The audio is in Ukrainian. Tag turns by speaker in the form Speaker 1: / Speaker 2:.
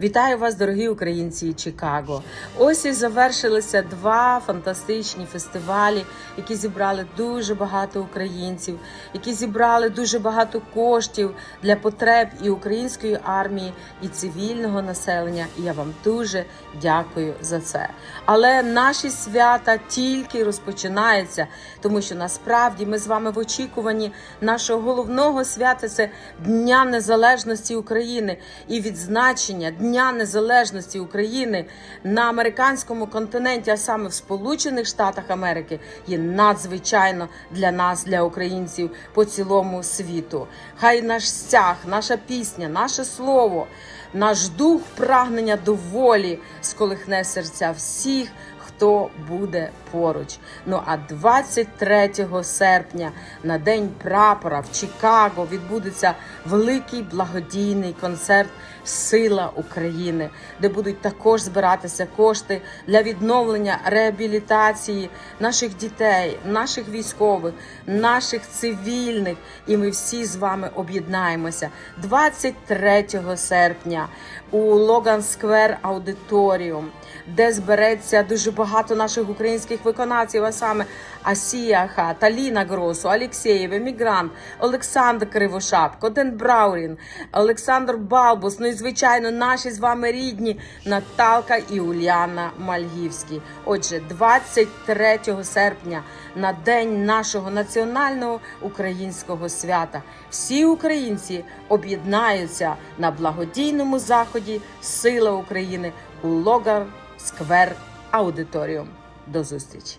Speaker 1: Вітаю вас, дорогі українці Чикаго. Ось і завершилися два фантастичні фестивалі, які зібрали дуже багато українців, які зібрали дуже багато коштів для потреб і української армії, і цивільного населення. І я вам дуже дякую за це. Але наші свята тільки розпочинаються, тому що насправді ми з вами в очікуванні нашого головного свята це Дня Незалежності України і відзначення Дня Незалежності України на американському континенті, а саме в Сполучених Штатах Америки, є надзвичайно для нас, для українців по цілому світу. Хай наш стяг, наша пісня, наше слово, наш дух прагнення до волі сколихне серця всіх. Хто буде поруч? Ну а 23 серпня на день прапора в Чикаго відбудеться великий благодійний концерт Сила України, де будуть також збиратися кошти для відновлення реабілітації наших дітей, наших військових, наших цивільних. І ми всі з вами об'єднаємося 23 серпня у Логан Сквер Аудиторіум, де збереться дуже багато наших українських виконавців, а саме Асіяха, Таліна Гросу, Алєксєєв, Емігрант, Олександр Кривошапко, Ден Браурін, Олександр Балбус. Ну і звичайно, наші з вами рідні Наталка і Уляна Мальгівські. Отже, 23 серпня на день нашого національного українського свята. Всі українці об'єднаються на благодійному заході Сила України у Логар Сквер Аудиторіум. До зустрічі!